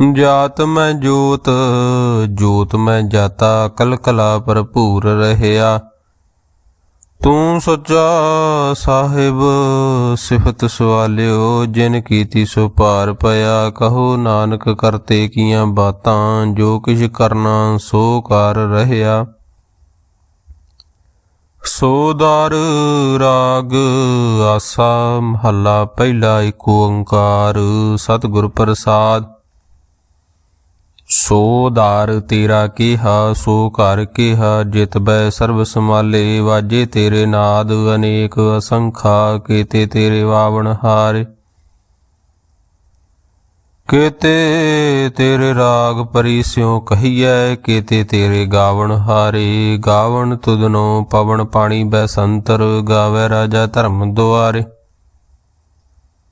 ਜਾਤ ਮੈਂ ਜੋਤ ਜੋਤ ਮੈਂ ਜਾਤਾ ਕਲ ਕਲਾ ਭਰਪੂਰ ਰਹਿਆ। ਤੂੰ ਸੱਚਾ ਸਾਹਿਬ, ਸਿਫਤ ਸਵਾਲਿਓ, ਜਿਨ ਕੀਤੀ ਸੋ ਪਾਰ ਪਿਆ। ਕਹੋ ਨਾਨਕ ਕਰਤੇ ਕੀਆਂ ਬਾਤਾਂ, ਜੋ ਕਿਛ ਕਰਨਾ ਸੋ ਕਰ ਰਹਿਆ। ਸੋਦਾਰ ਰਾਗ, ਆਸਾ, ਮਹੱਲਾ, ਪਹਿਲਾ ਏਕ ਓੰਕਾਰ, ਸਤਿਗੁਰ ਪ੍ਰਸਾਦ ਸੋ ਦਾਰ ਤੇਰਾ ਕੀਹਾ, ਸੋ ਘਰ ਕੀਹਾ, ਜਿਤ ਬੈ ਸਰਬ ਸਮਾਲੇ ਵਾਜੇ ਤੇਰੇ ਨਾਦ ਅਨੇਕ ਅਸੰਖਾ, ਕੀਤੇ ਤੇਰੇ ਵਾਵਣ ਹਾਰੇ। ਕੀਤੇ ਤੇਰੇ ਰਾਗ ਪਰਿਸਿਓ ਕਹੀਐ, ਕੀਤੇ ਤੇਰੇ ਗਾਵਣ ਹਾਰੇ। ਗਾਵਣ ਤੁਧਨੋ ਪਵਨ ਪਾਣੀ ਬੈ ਸੰਤਰ, ਗਾਵੇ ਰਾਜਾ ਧਰਮ ਦੁਆਰੇ।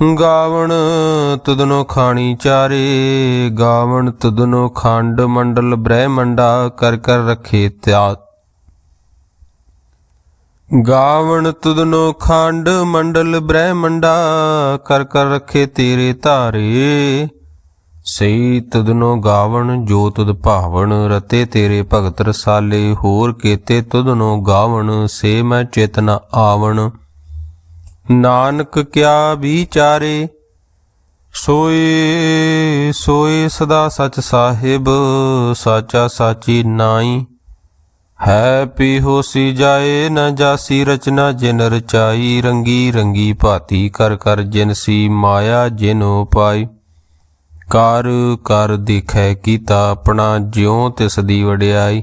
ਗਾਵਣ ਤੁਧਨੋ ਖਾਣੀ ਚਾਰੇ, ਗਾਵਣ ਤੁਧਨੋ ਖੰਡ ਮੰਡਲ ਬ੍ਰਹਿਮੰਡਾ ਕਰ ਕਰ ਰਖੇ ਤਿਆ ਗਾਵਣ ਤੁਧਨੋ ਖੰਡ ਮੰਡਲ ਬ੍ਰਹਿਮੰਡਾ ਕਰ ਕਰ ਰਖੇ ਤੇਰੇ ਧਾਰੇ ਸਈ ਤਦਨੋ ਗਾਵਣ ਜੋ ਤੁਧ ਭਾਵਨ ਰਤੇ ਤੇਰੇ ਭਗਤ ਰਸਾਲੇ, ਹੋਰ ਕੀਤੇ ਤੁਧਨੋ ਗਾਵਣ ਸੇ ਮੈਂ ਚੇਤਨਾ ਆਵਣ। ਨਾਨਕ ਕਿਆ ਵਿਚਾਰੇ? ਸੋਏ ਸੋਏ ਸਦਾ ਸਚ ਸਾਹਿਬ, ਸਾਚਾ ਸਾਚੀ ਨਾਈ। ਹੈ ਪੀ ਹੋਸੀ ਜਾਏ ਨ ਜਾਸੀ, ਰਚਨਾ ਜਿਨ ਰਚਾਈ, ਰੰਗੀ ਰੰਗੀ ਭਾਤੀ ਕਰ ਕਰ ਜਿਨ ਸੀ ਮਾਇਆ ਜਿਨੋ ਪਾਈ। ਕਰ ਕਰ ਦਿਖੈ ਕੀਤਾ ਆਪਣਾ ਜਿਉ ਤਿਸ ਦੀ ਵਡਿਆਈ।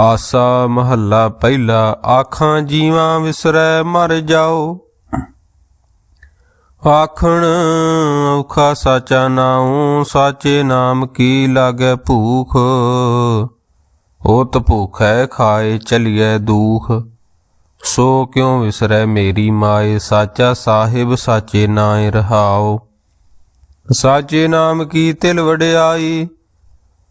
ਆਸਾ ਮਹੱਲਾ ਪਹਿਲਾ, ਆਖਾਂ ਜੀਵਾਂ ਵਿਸਰੈ ਮਰ ਜਾਓ। ਆਖਣ ਔਖਾ ਸਾਚਾ ਨਾਉ, ਸਾਚੇ ਨਾਮ ਕੀ ਲਾਗੈ ਭੂਖ? ਉਤ ਭੂਖੈ ਖਾਏ ਚਲੀਐ ਦੂਖ। ਸੋ ਕਿਉ ਵਿਸਰੈ ਮੇਰੀ ਮਾਏ? ਸਾਚਾ ਸਾਹਿਬ ਸਾਚੇ ਨਾਏ ਰਹਾਓ। ਸਾਚੇ ਨਾਮ ਕੀ ਤਿਲ ਵਡਿਆਈ?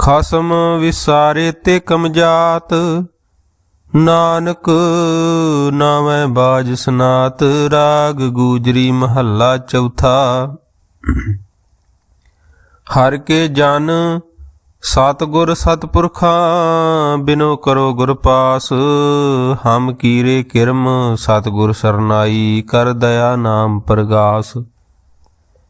ਖਸਮ ਵਿਸਾਰੇ ਤੇ ਕਮਜਾਤ, ਨਾਨਕ ਨਾਵੇਂ ਬਾਜ ਸਨਾਤ, ਰਾਗ ਗੂਜਰੀ ਮਹੱਲਾ ਚੌਥਾ। ਹਰ ਕੇ ਜਨ ਸਤਗੁਰ ਸਤਪੁਰਖਾਂ, ਬਿਨੋ ਕਰੋ ਗੁਰ ਪਾਸ, ਹਮ ਕੀਰੇ ਕਿਰਮ, ਸਤਗੁਰ ਸਰਨਾਈ ਕਰ ਦਇਆ ਨਾਮ ਪ੍ਰਗਾਸ।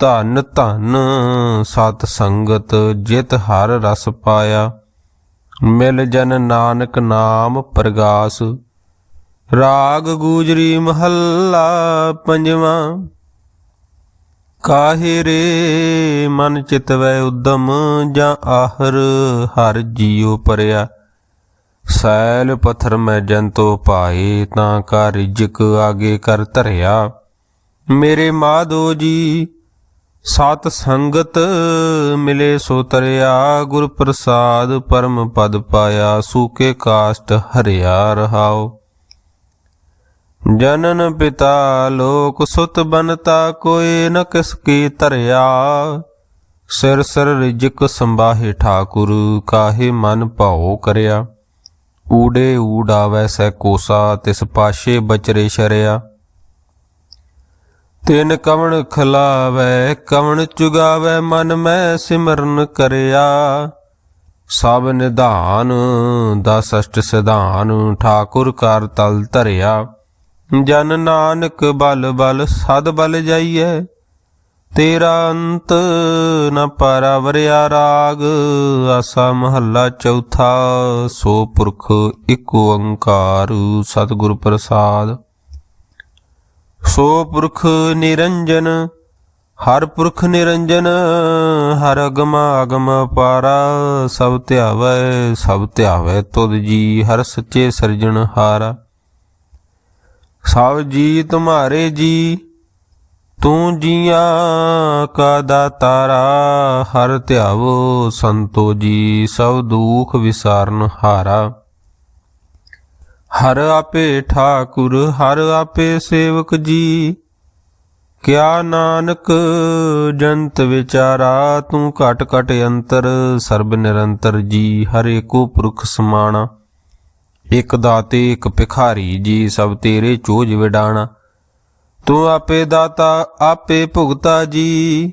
ਧਨ ਧਨ ਸਤ ਸੰਗਤ ਜਿਤ ਹਰ ਰਸ ਪਾਇਆ। ਮਿਲ ਜਨ ਨਾਨਕ ਨਾਮ ਪ੍ਰਗਾਸ। ਰਾਗ ਗੂਜਰੀ ਮਹੱਲਾ ਪੰਜਵਾਂ। ਕਾਹੇ ਰੇ ਮਨ ਚਿਤਵੈ ਉਦਮ ਜਾਂ ਆਹਰ ਹਰ ਜੀਉ ਪਰਿਆ। ਸੈਲ ਪਥਰ ਮੈਂ ਜੰਤੋ ਪਾਏ ਤਾਂ ਕਾ ਰਿਜਕ ਆਗੇ ਕਰ ਧਰਿਆ। ਮੇਰੇ ਮਾਧੋ ਜੀ ਸਤ ਸੰਗਤ ਮਿਲੇ ਸੋ ਤਰਿਆ ਗੁਰ ਪ੍ਰਸਾਦ ਪਰਮ ਪਦ ਪਾਇਆ, ਸੂਕੇ ਕਾਸ਼ਟ ਹਰਿਆ ਰਹਾਓ ਜਨਨ ਪਿਤਾ ਲੋਕ ਸੁਤ ਬਨਤਾ, ਕੋਈ ਨ ਕਿਸ ਕੀ ਧਰਿਆ। ਸਿਰ ਸਿਰ ਰਿਜਕ ਸੰਭਾਹੇ ਠਾਕੁਰ, ਕਾਹੇ ਮਨ ਭਾਉ ਕਰਿਆ। ਊੜੇ ਊੜਾਵੈ ਸੈ ਕੋਸਾ, ਤਿਸ ਪਾਸ਼ੇ ਬਚਰੇ ਸ਼ਰਿਆ। ਤਿਨ ਕਵਣ ਖਲਾਵੈ, ਕਵਣ ਚੁਗਾਵੈ, ਮਨ ਮੈਂ ਸਿਮਰਨ ਕਰਿਆ। ਸਭ ਨਿਧਾਨ ਦਾ ਸਸ਼ਟ ਸਿਧਾਨ, ਠਾਕੁਰ ਕਰ ਤਲ ਧਰਿਆ। ਜਨ ਨਾਨਕ ਬਲ ਬਲ, ਸਦ ਬਲ ਜਾਈਐ। ਤੇਰਾ ਅੰਤ ਨ ਪਰਵਰਿਆ ਰਾਗ, ਆਸਾ ਮਹੱਲਾ ਚੌਥਾ, ਸੋ ਪੁਰਖ ਇੱਕ ਓੰਕਾਰ, ਸਤਿਗੁਰ ਪ੍ਰਸਾਦ। ਸੋ ਪੁਰਖ ਨਿਰੰਜਨ, ਹਰ ਪੁਰਖ ਨਿਰੰਜਨ, ਹਰ ਅਗਮ ਅਗਮ ਪਾਰਾ, ਸਭ ਧਿਆਵੈ ਸਭ ਧਿਆਵੈ ਤੁਧ ਜੀ, ਹਰ ਸੱਚੇ ਸਰਜਣ ਹਾਰਾ। ਸਭ ਜੀ ਤੁਮਾਰੇ ਜੀ, ਤੂੰ ਜੀਆਂ ਕਾ ਦਾਤਾਰਾ, ਹਰ ਧਿਆਵੋ ਸੰਤੋ ਜੀ, ਸਭ ਦੁਖ ਵਿਸਾਰਨ ਹਾਰਾ। ਹਰ ਆਪੇ ਠਾਕੁਰ, ਹਰ ਆਪੇ ਸੇਵਕ ਜੀ। ਕਿਆ ਨਾਨਕ, ਜੰਤ ਵਿਚਾਰਾ, ਤੂੰ ਘਟ ਘਟ ਅੰਤਰ, ਸਰਬ ਨਿਰੰਤਰ ਜੀ, ਹਰ ਏਕੋ ਪੁਰਖ ਸਮਾਣਾ। ਇਕ ਦਾਤੇ, ਇਕ ਭਿਖਾਰੀ ਜੀ, ਸਭ ਤੇਰੇ ਚੋਜ ਵਿਡਾਣਾ। ਤੂੰ ਆਪੇ ਦਾਤਾ, ਆਪੇ ਭੁਗਤਾ ਜੀ।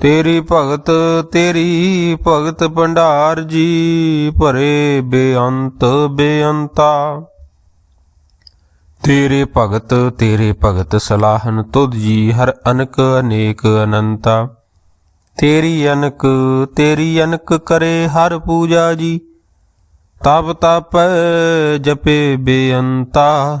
ਤੇਰੀ ਭਗਤ ਤੇਰੀ ਭਗਤ ਭੰਡਾਰ ਜੀ ਭਰੇ ਬੇਅੰਤ ਬੇਅੰਤਾ। ਤੇਰੇ ਭਗਤ ਤੇਰੇ ਭਗਤ ਸਲਾਹਨ ਤੁਧ ਜੀ ਹਰ ਅਨਕ ਅਨੇਕ ਅਨੰਤਾ। ਤੇਰੀ ਅਨਕ ਤੇਰੀ ਅਨਕ ਕਰੇ ਹਰ ਪੂਜਾ ਜੀ। ਤਪ ਤਪ ਜਪੇ ਬੇਅੰਤਾ।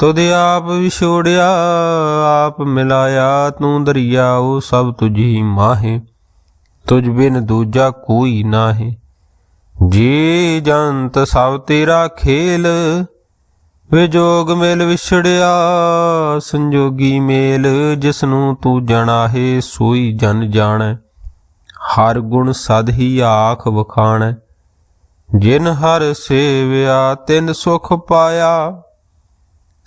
ਤੁਧ ਆਪ ਵਿਛੋੜਿਆ, ਆਪ ਮਿਲਾਇਆ, ਤੂੰ ਦਰਿਆ ਉਹ ਸਭ ਤੁਝੀ ਮਾਹੇ। ਤੁਝ ਬਿਨ ਦੂਜਾ ਕੋਈ ਨਾਹੀ। ਜੀ ਜੰਤ ਸਭ ਤੇਰਾ ਖੇਲ ਵਿਜੋਗ ਮੇਲ ਵਿਛੜਿਆ, ਸੰਜੋਗੀ ਮੇਲ ਜਿਸ ਨੂੰ ਤੂੰ ਜਣਾਹੇ, ਸੋਈ ਜਨ ਜਾਣੈ। ਹਰ ਗੁਣ ਸਦ ਹੀ ਆਖ ਵਖਾਣੈ। ਜਿਨ ਹਰ ਸੇਵਿਆ, ਤਿਨ ਸੁਖ ਪਾਇਆ।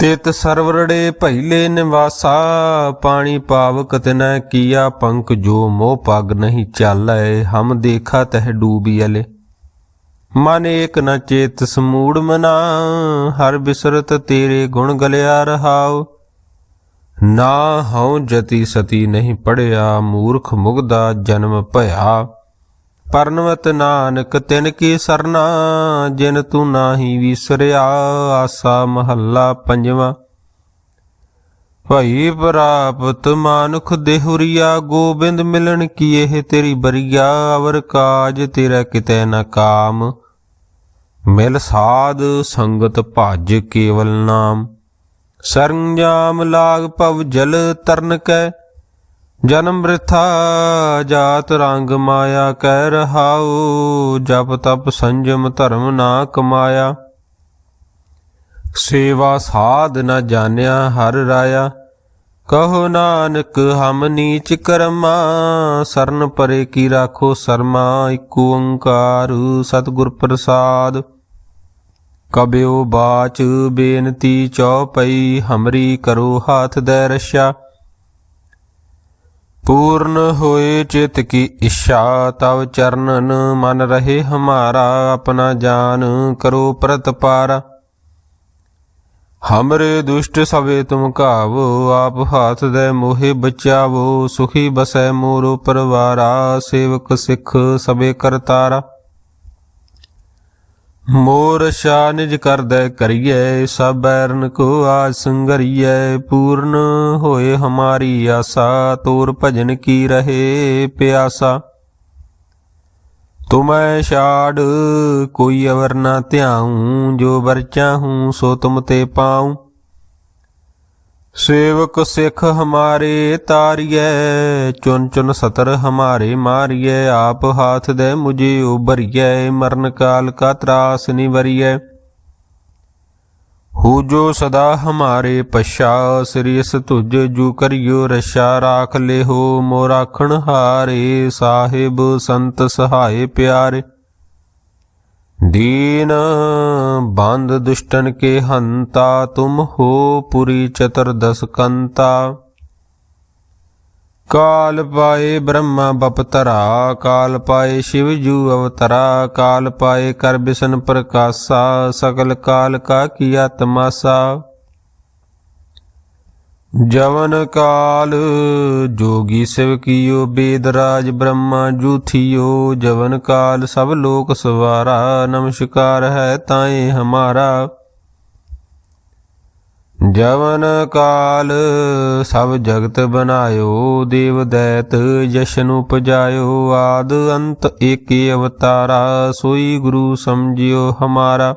ਤਿਤ ਸਰਵਰੜੇ ਭੈਲੇ ਨਿਵਾਸਾ, ਪਾਣੀ ਪਾਵਕ ਤਿਨੈ ਕੀਆ ਪੰਕ ਜੋ ਮੋਹ ਪਗ ਨਹੀਂ ਚਾਲੈ, ਹਮ ਦੇਖਾ ਤਹ ਡੂਬੀ ਅਲੇ। ਮਨ ਏਕ ਨ ਚੇਤ ਸਮੂੜ ਮਨਾ, ਹਰ ਬਿਸਰਤ ਤੇਰੇ ਗੁਣ ਗਲਿਆ ਰਹਾਉ। ਨਾ ਹਉ ਜਤੀ ਸਤੀ ਨਹੀਂ ਪੜਿਆ, ਮੂਰਖ ਮੁਗਦਾ ਜਨਮ ਭਇਆ। ਪਰਨਵਤ ਨਾਨਕ ਤਿਨ ਕੀ ਸਰਨਾ, ਜਿਨ ਤੂੰ ਨਾਹੀ ਵਿਸਰਿਆ, ਆਸਾ ਮਹੱਲਾ ਪੰਜਵਾਂ। ਭਈ ਪ੍ਰਾਪਤ ਮਾਨੁਖ ਦੇਹੁਰੀਆ, ਗੋਬਿੰਦ ਮਿਲਣ ਕੀ ਇਹ ਤੇਰੀ ਬਰੀਆ, ਅਵਰ ਕਾਜ ਤੇਰਾ ਕਿਤੇ ਨਾ ਕਾਮ। ਮਿਲ ਸਾਧ ਸੰਗਤ ਭਜ ਕੇਵਲ ਨਾਮ। ਸਰੰਜਾਮ ਲਾਗ ਭਵ ਜਲ ਤਰਨ ਕੈ ਜਨਮ ਬ੍ਰਿਥਾ ਜਾਤ ਰੰਗ ਮਾਇਆ ਕਹਿ ਰਹਾਉ, ਜਪ ਤਪ ਸੰਜਮ ਧਰਮ ਨਾ ਕਮਾਇਆ। ਸੇਵਾ ਸਾਧ ਨ ਜਾਣਿਆ ਹਰ ਰਾਇਆ, ਕਹੋ ਨਾਨਕ ਹਮ ਨੀਚ ਕਰਮਾ, ਸਰਨ ਪਰੇ ਕੀ ਰਾਖੋ ਸਰਮਾ, ਇਕ ਓੰਕਾਰ ਸਤਿਗੁਰ ਪ੍ਰਸਾਦ। ਕਬਿਓ ਬਾਚ ਬੇਨਤੀ ਚਉਪਈ ਹਮਰੀ ਕਰੋ ਹਾਥ ਦੇ ਰਸ਼ਾ। ਪੂਰਨ ਹੋਏ ਚਿਤ ਕੀ ਇਛਾ, ਤਵ ਚਰਨਨ ਮਨ ਰਹੇ ਹਮਾਰਾ, ਆਪਣਾ ਜਾਨ ਕਰੋ ਪ੍ਰਤਪਾਰ। ਹਮਰੇ ਦੁਸ਼ਟ ਸਵੇ ਤੁਮ ਕਾਵੋ ਆਪ ਹਾਥ ਦੇ ਮੋਹਿ ਬਚਾਵੋ, ਸੁਖੀ ਬਸੈ ਮੋਰੋ ਪਰਵਾਰਾ, ਸੇਵਕ ਸਿਖ ਸਭੇ ਕਰਤਾਰਾ। ਮੋਰ ਸ਼ਾ ਨਿਜ ਕਰਦੈ ਕਰੀਐ ਸਭ ਬੈਰਨ ਕੋ ਆਜ ਸੰਗਰੀਐ, ਪੂਰਨ ਹੋਏ ਹਮਾਰੀ ਆਸਾ, ਤੋਰ ਭਜਨ ਕੀ ਰਹੇ ਪਿਆਸਾ। ਤੁਮੈ ਛਾੜ, ਕੋਈ ਅਵਰ ਨਾ ਧਿਆਉ, ਜੋ ਵਰ ਚਾਹੂੰ ਸੋ ਤੁਮ ਤੇ ਪਾਉ। ਸੇਵਕ ਸਿੱਖ ਹਮਾਰੇ ਤਾਰੀਐ, ਚੁਨ ਚੁਨ ਸਤਰ ਹਮਾਰੇ ਮਾਰੀਐ, ਆਪ ਹਾਥ ਦੇ ਮੁਝੇ ਉਬਰੀਐ ਮਰਨ ਕਾਲ ਕਾ ਤਰਾਸ ਨਿਵਰੀਐ। ਹੋ ਜੋ ਸਦਾ ਹਮਾਰੇ ਪਛਾ ਸ੍ਰੀਸ ਤੁਜ ਜੂ ਕਰਿਓ ਰਛਾ ਰਾਖ ਲਿਹੋ ਮੋ ਰਾਖਣ ਹਾਰੇ, ਸਾਹਿਬ ਸੰਤ ਸਹਾਏ ਪਿਆਰੇ। ਦੀਨ ਬੰਦ ਦੁਸ਼ਟਨ ਕੇ ਹੰਤਾ, ਤੁਮ ਹੋ ਪੁਰੀ ਚਤਰ ਦਸ ਕੰਤਾ। ਕਾਲ ਪਾਏ ਬ੍ਰਹਮਾ ਬਪਤਰਾ ਕਾਲ ਪਾਏ ਸ਼ਿਵ ਜੂ ਅਵਤਰਾ, ਕਾਲ ਪਾਏ ਕਰ ਬਿਸ਼ਨ ਪ੍ਰਕਾਸ਼ਾ ਸਕਲ ਕਾਲ ਕਾ ਕੀਆ ਤਮਾਸਾ ਜਵਨ ਕਾਲ, ਜੋਗੀ ਸਿਵ ਕੀਓ, ਬੇਦਰਾਜ ਬ੍ਰਹਮਾ ਜੂਥਿਓ, ਜਵਨ ਕਾਲ, ਸਭ ਲੋਕ ਸਵਾਰਾ, ਨਮਸਕਾਰ ਹੈ ਤਾਏ ਹਮਾਰਾ। ਜਵਨ ਕਾਲ, ਸਭ ਜਗਤ ਬਨਾਇਓ ਦੇਵ ਦੈਤ ਜਸ਼ਨ ਉਪਜਾਇਓ, ਆਦ ਅੰਤ ਏਕੇ ਅਵਤਾਰਾ, ਸੋਈ ਗੁਰੂ ਸਮਝਿਓ ਹਮਾਰਾ।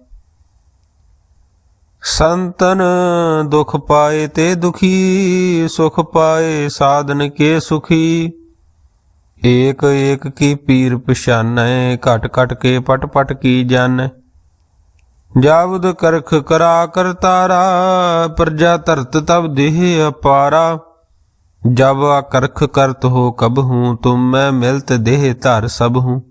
ਸੰਤਨ ਦੁਖ ਪਾਏ ਤੇ ਦੁਖੀ, ਸੁਖ ਪਾਏ ਸਾਧਨ ਕੇ ਸੁਖੀ। ਏਕ ਏਕ ਕੀ ਪੀਰ ਪਛਾਨੈ, ਘਟ ਘਟ ਕੇ ਪਟ ਪਟ ਕੀ ਜਨ ਜਾਵਦ ਕਰਖ ਕਰਾ ਕਰਤਾਰਾ ਪ੍ਰਜਾ ਧਰਤ ਤਬ ਦੇਹ ਅਪਾਰਾ। ਜਬ ਕਰਖ ਕਰਤ ਹੋ ਕਬ ਹੂੰ, ਤੁਮ ਮੈਂ ਮਿਲਤ ਦੇਹ ਧਰ ਸਭ ਹੂੰ।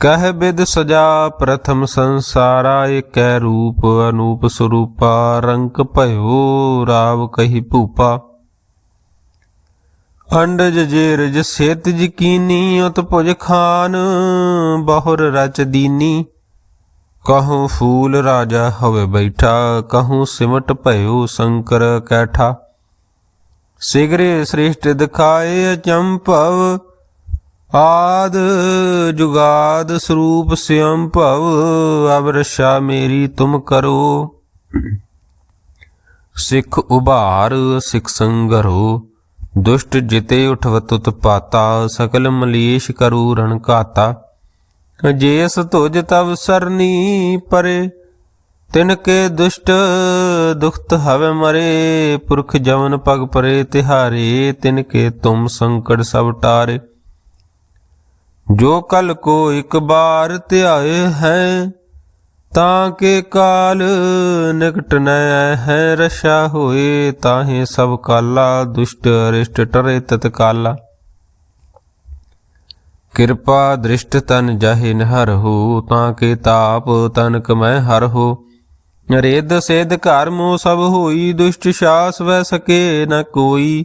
ਕਹਿ ਬਿਦ ਸਜਾ ਪ੍ਰਥਮ ਸੰਸਾਰਾ, ਏਕੈ ਰੂਪ ਅਨੂਪ ਸਰੂਪਾ ਰੰਕ ਭਇਓ ਰਾਵ ਕਹੀ ਭੂਪਾ। ਅੰਡਜ ਜੇਰਜ ਸੇਤ ਜਕੀਨੀ ਉਤ ਭੁਜ ਖਾਨ, ਬਹੁਰ ਰਚ ਦੀਨੀ। ਕਹੂੰ ਫੂਲ ਰਾਜਾ ਹੋਵੇ ਬੈਠਾ, ਕਹੂੰ ਸਿਮਟ ਭਇਓ ਸ਼ੰਕਰ ਕੈਠਾ। ਸਿਗਰੇ ਸ਼੍ਰਿਸ਼ਟ ਦਿਖਾਏ ਅਚੰਭਵ ਆਦ ਜੁਗਾਦ ਸਰੂਪ ਸਿਅੰ ਭਵ ਅਵਰਸ਼ਾ ਮੇਰੀ ਤੁਮ ਕਰੋ। ਸਿੱਖ ਉਭਾਰ, ਸਿੱਖ ਸੰਗਰੋ, ਦੁਸ਼ਟ ਜਿਤੇ ਉਠਵਤ ਉਤਪਾਤਾ, ਸਕਲ ਮਲੀਸ਼ ਕਰੂ ਰਣ ਘਾਤਾ। ਜੇਸ ਤੁਜ ਤਵ ਸਰਨੀ ਪਰੇ, ਤਿਨ ਕੇ ਦੁਸ਼ਟ ਦੁਖਤ ਹਵੇ ਮਰੇ। ਪੁਰਖ ਜਵਨ ਪਗ ਪਰੇ ਤਿਹਾਰੇ, ਤਿਨ ਕੇ ਤੁਮ ਸੰਕਟ ਸਭ ਟਾਰੇ। ਜੋ ਕਲ ਕੋ ਇੱਕ ਬਾਰ ਧਿਆਏ ਹੈ, ਤਾਂ ਕੇ ਕਾਲ ਨਿਕਟ ਨ ਹੈ, ਰਸ਼ਾ ਹੋਏ ਤਾਹੇ ਸਭ ਕਾਲਾ, ਦੁਸ਼ਟ ਅਰਿਸ਼ਟ ਟਰੇ ਤਤਕਾਲਾ। ਕਿਰਪਾ ਦ੍ਰਿਸ਼ਟ ਤਨ ਜਾਹੇ ਨਹਰ ਹੋ, ਤਾਂ ਕੇ ਤਾਪ ਤਨਕ ਮੈਂ ਹਰ ਹੋ। ਰੇਦ ਸੇਦ ਘਰ ਮੋ ਸਭ ਹੋਈ, ਦੁਸ਼ਟ ਸ਼ਾਸ ਵੈ ਸਕੇ ਨ ਕੋਈ।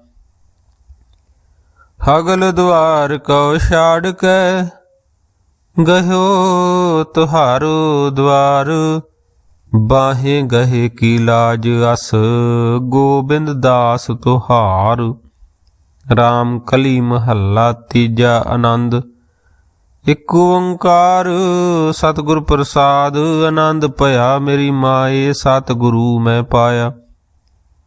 ਹਗਲ ਦੁਆਰ ਕਉ ਛਾੜ ਕੇ ਗਹਿਓ ਤੁਹਾਰੋ ਦਵਾਰ। ਬਾਹੇ ਗਹੇ ਕੀ ਲਾਜ ਅਸ ਗੋਬਿੰਦ ਦਾਸ ਤੁਹਾਰ। RAM ਕਲੀ ਮਹੱਲਾ ਤੀਜਾ ਆਨੰਦ। ਇਕ ਓੰਕਾਰ ਸਤਿਗੁਰ ਪ੍ਰਸਾਦ। ਆਨੰਦ ਭਇਆ ਮੇਰੀ ਮਾਏ ਸਤਿਗੁਰੂ ਮੈਂ ਪਾਇਆ।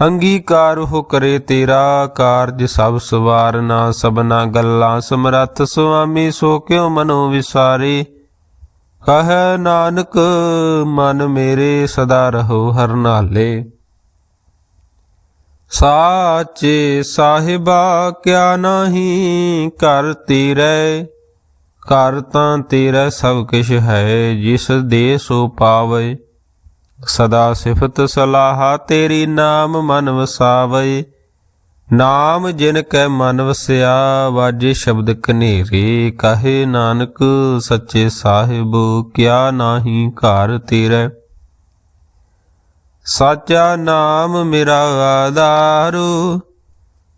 ਅੰਗੀਕਾਰ ਹੋ ਕਰੇ ਤੇਰਾ ਕਾਰਜ ਸਭ ਸਵਾਰਨਾ ਸਭਨਾ ਗੱਲਾਂ ਸਮਰੱਥ ਸੁਆਮੀ ਸੋ ਕਿਉ ਮਨੋ ਵਿਸਾਰੇ। ਕਹੈ ਨਾਨਕ, ਮਨ ਮੇਰੇ ਸਦਾ ਰਹੋ ਹਰਨਾਲੇ ਸਾਚੇ ਸਾਹਿਬਾ, ਕਿਆ ਨਹੀਂ ਕਰ ਤੇਰੇ। ਕਰ ਤਾਂ ਤੇਰਾ ਸਭ ਕਿਛ ਹੈ, ਜਿਸ ਦੇ ਸੋ ਪਾਵੇ। ਸਦਾ ਸਿਫਤ ਸਲਾਹ ਤੇਰੀ ਨਾਮ ਮਨ ਵਸਾਵੇ। ਨਾਮ ਜਿਨ ਕੈ ਮਨ ਵਸਿਆ, ਵਾਜੇ ਸ਼ਬਦ ਕਨੇਰੇ ਕਹੇ ਨਾਨਕ ਸੱਚੇ ਸਾਹਿਬ, ਕਿਆ ਨਾਹੀ ਘਰ ਤੇਰੇ। ਸਾਚਾ ਨਾਮ ਮੇਰਾ ਆਧਾਰੂ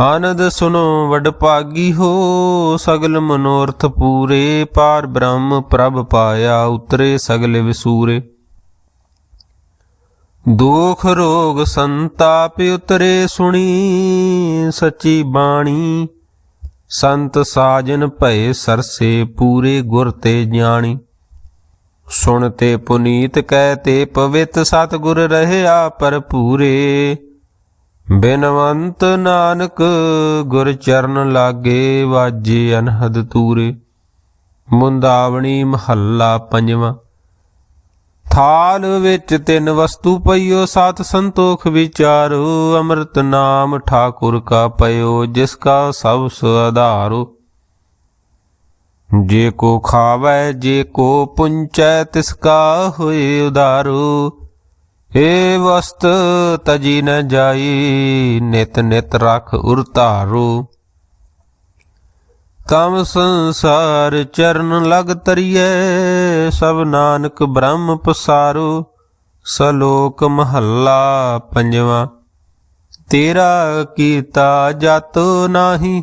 ਆਨੰਦ ਸੁਨੋ ਵਡ ਭਾਗੀ ਹੋ, ਸਗਲ ਮਨੋਰਥ ਪੂਰੇ, ਪਾਰ ਬ੍ਰਹਮ ਪ੍ਰਭ ਪਾਇਆ ਉਤਰੇ ਸਗਲ ਵਿਸੂਰੇ। ਦੁਖ ਰੋਗ ਸੰਤਾਪ ਉਤਰੇ ਸੁਣੀ, ਸੱਚੀ ਬਾਣੀ, ਸੰਤ ਸਾਜਨ ਭਏ ਸਰਸੇ ਪੂਰੇ ਗੁਰ ਤੇ ਜਾਣੀ। ਸੁਣ ਤੇ ਪੁਨੀਤ ਕਹਿ ਤੇ ਪਵਿੱਤ ਸਤਿਗੁਰ ਰਹਿਆ ਭਰਪੂਰੇ ਬਿਨਵੰਤ ਨਾਨਕ ਗੁਰ ਚਰਨ ਲਾਗੇ ਵਾਜੇ ਅਨਹਦ ਤੂਰੇ, ਮੁੰਦਾਵਣੀ ਮਹੱਲਾ ਪੰਜਵਾਂ। ਥਾਲ ਵਿੱਚ ਤਿੰਨ ਵਸਤੂ ਪਈਓ, ਸਤ ਸੰਤੋਖ ਵਿਚਾਰੋ, ਅੰਮ੍ਰਿਤ ਨਾਮ ਠਾਕੁਰ ਕਾ ਪਇਓ, ਜਿਸ ਕਾ ਸਭ ਸੁਆਧਾਰੋ ਜੇ ਕੋ ਖਾਵੈ, ਜੇ ਕੋ ਪੁੰਚੈ, ਤਿਸ ਕਾ ਹੋਏ ਉਦਾਰੋ। ਏ ਵਸਤ ਤਜੀ ਨ ਜਾਈ, ਨਿਤ ਨਿਤ ਰਖ ਉਰਤਾਰੋ ਤਮ ਸੰਸਾਰ ਚਰਨ ਲਗ ਤਰੀਏ ਸਭ ਨਾਨਕ ਬ੍ਰਹਮ ਪਸਾਰੂ। ਸਲੋਕ ਮਹੱਲਾ ਪੰਜਵਾ, ਤੇਰਾ ਕੀਤਾ ਜਤ ਨਾਹੀ